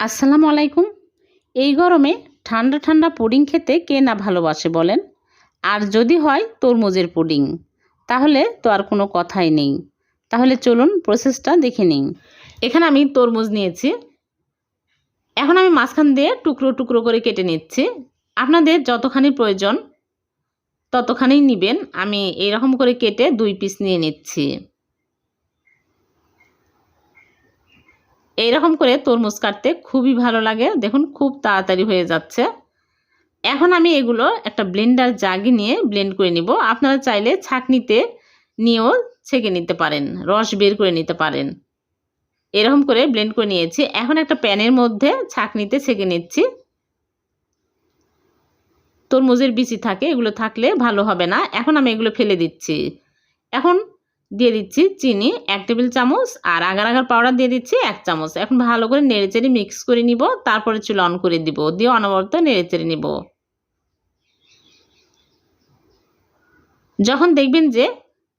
আসসালামু আলাইকুম। এই গরমে ঠান্ডা ঠান্ডা পুডিং খেতে কে না ভালোবাসে বলেন? আর যদি হয় তরমুজের পুডিং। তাহলে তো আর কোনো কথাই নেই। তাহলে চলুন প্রসেসটা দেখে নিন এখানে আমি তরমুজ নিয়েছি। এখন আমি মাঝখান দিয়ে টুকরো টুকরো করে কেটে নিচ্ছি। আপনাদের যতখানি প্রয়োজন ততখানি নেবেন। আমি এরকম করে কেটে দুই পিস নিয়ে নিচ্ছি। এইরকম করে তরমুজ কাটতে খুবই ভালো লাগে। দেখুন, খুব তাড়াতাড়ি হয়ে যাচ্ছে। এখন আমি এগুলো একটা ব্লেন্ডার জাগে নিয়ে ব্লেন্ড করে নিব। আপনারা চাইলে ছাঁকনিতে নিয়েও ছেঁকে নিতে পারেন, রস বের করে নিতে পারেন। এরকম করে ব্লেন্ড করে নিয়েছি। এখন একটা প্যানের মধ্যে ছাঁকনিতে ছেঁকে নিচ্ছি। তরমুজের বিচি থাকে, এগুলো থাকলে ভালো হবে না। এখন আমি এগুলো ফেলে দিচ্ছি। এখন দিয়ে দিচ্ছি চিনি, এক টেবিল চামচ, আর আগার আগার পাউডার দিয়ে দিচ্ছি এক চামচ। এখন ভালো করে নেড়েচেড়ে মিক্স করে নিব, তারপরে চুলা অন করে দিব, দিয়ে অনবরত নেড়েচেড়ে নিব। যখন দেখবেন যে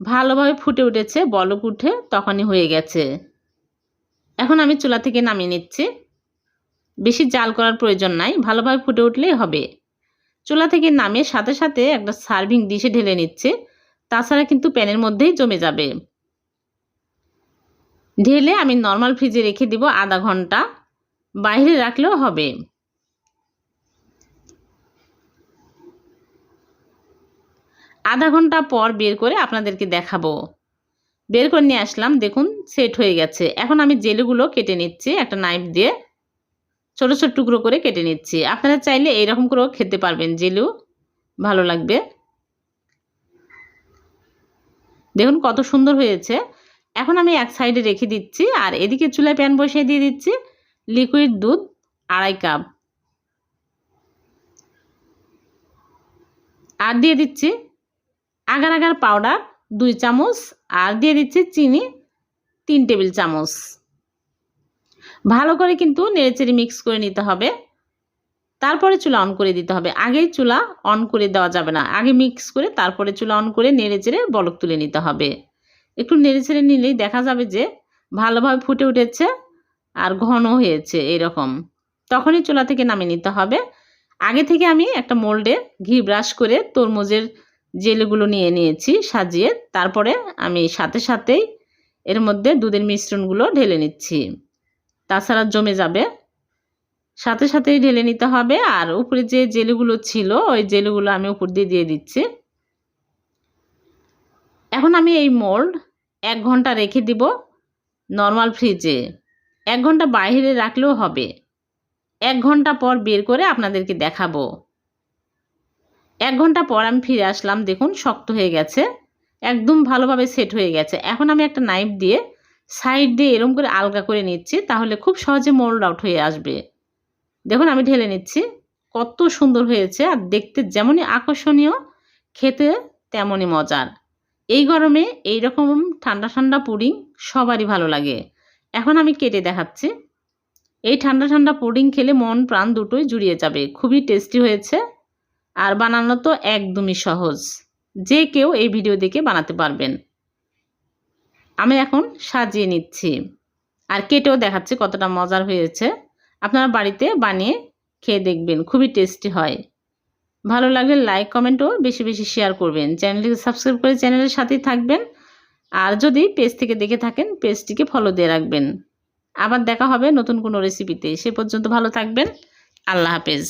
ভালোভাবে ফুটে উঠেছে, বলক উঠে, তখনই হয়ে গেছে। এখন আমি চুলা থেকে নামিয়ে নিচ্ছি। বেশি জাল করার প্রয়োজন নাই, ভালোভাবে ফুটে উঠলেই হবে। চুলা থেকে নামিয়ে সাথে সাথে একটা সার্ভিং ডিশে ঢেলে নিচ্ছে। তাছাড়া কিন্তু প্যানের মধ্যেই জমে যাবে। ঢেলে আমি নর্মাল ফ্রিজে রেখে দিব আধা ঘণ্টা। বাইরে রাখলেও হবে। আধা ঘণ্টা পর বের করে আপনাদেরকে দেখাবো। বের করে নিয়ে আসলাম, দেখুন সেট হয়ে গেছে। এখন আমি জেলুগুলো কেটে নিচ্ছি, একটা নাইফ দিয়ে। ছোটো ছোটো টুকরো করে কেটে নিচ্ছি। আপনারা চাইলে এইরকম করেও খেতে পারবেন জেলু ভালো লাগবে। দেখুন কত সুন্দর হয়েছে। এখন আমি এক সাইডে রেখে দিচ্ছি, আর এদিকে চুলায় প্যান বসিয়ে দিয়ে দিচ্ছি লিকুইড দুধ আড়াই কাপ আর দিয়ে দিচ্ছি আগার আগার পাউডার দুই চামচ, আর দিয়ে দিচ্ছি চিনি তিন টেবিল চামচ। ভালো করে কিন্তু নেড়েচেড়ে মিক্স করে নিতে হবে। তারপরে চুলা অন করে দিতে হবে। আগেই চুলা অন করে দেওয়া যাবে না। আগে মিক্স করে তারপরে চুলা অন করে নেড়ে চেড়ে বলক তুলে নিতে হবে। একটু নেড়ে চেড়ে নিলেই দেখা যাবে যে ভালোভাবে ফুটে উঠেছে আর ঘন হয়েছে এরকম। তখনই চুলা থেকে নামিয়ে নিতে হবে। আগে থেকে আমি একটা মোল্ডে ঘি ব্রাশ করে তরমুজের জেলগুলো নিয়ে নিয়েছি সাজিয়ে। তারপরে আমি সাথে সাথেই এর মধ্যে দুধের মিশ্রণগুলো ঢেলে নিচ্ছি। তাছাড়া জমে যাবে সাথে সাথেই ঢেলে নিতে হবে। আর উপরে যে জেলুগুলো ছিল, ওই জেলুগুলো আমি উপর দিয়ে দিয়ে দিচ্ছি। এখন আমি এই মোল্ড এক ঘণ্টা রেখে দিব নর্মাল ফ্রিজে। এক ঘণ্টা বাইরে রাখলেও হবে। এক ঘণ্টা পর বের করে আপনাদেরকে দেখাবো। এক ঘণ্টা পর আমি ফিরে আসলাম, দেখুন, শক্ত হয়ে গেছে। একদম ভালোভাবে সেট হয়ে গেছে। এখন আমি একটা নাইফ দিয়ে সাইড দিয়ে এরম করে আলগা করে নিচ্ছি, তাহলে খুব সহজে মোল্ড আউট হয়ে আসবে। দেখুন, আমি ঢেলে নিচ্ছি। কত সুন্দর হয়েছে আর দেখতে যেমনই আকর্ষণীয়, খেতে তেমনই মজার। এই গরমে এই রকম ঠান্ডা ঠান্ডা পুডিং সবারই ভালো লাগে। এখন আমি কেটে দেখাচ্ছি। এই ঠান্ডা ঠান্ডা পুডিং খেলে মন, প্রাণ দুটোই জুড়িয়ে যাবে। খুবই টেস্টি হয়েছে আর বানানো তো একদমই সহজ। যে কেউ এই ভিডিও দেখে বানাতে পারবেন। আমি এখন সাজিয়ে নিচ্ছি। আর কেটেও দেখাচ্ছি কতটা মজার হয়েছে। আপনারা বাড়িতে বানিয়ে খেয়ে দেখবেন, খুবই টেস্টি হয়। ভালো লাগলে লাইক কমেন্টও বেশি বেশি শেয়ার করবেন। চ্যানেলটিকে সাবস্ক্রাইব করে চ্যানেলের সাথেই থাকবেন। আর যদি পেজ থেকে দেখে থাকেন পেজটিকে ফলো দিয়ে রাখবেন। আবার দেখা হবে নতুন কোনো রেসিপিতে সে পর্যন্ত ভালো থাকবেন। আল্লাহ হাফেজ।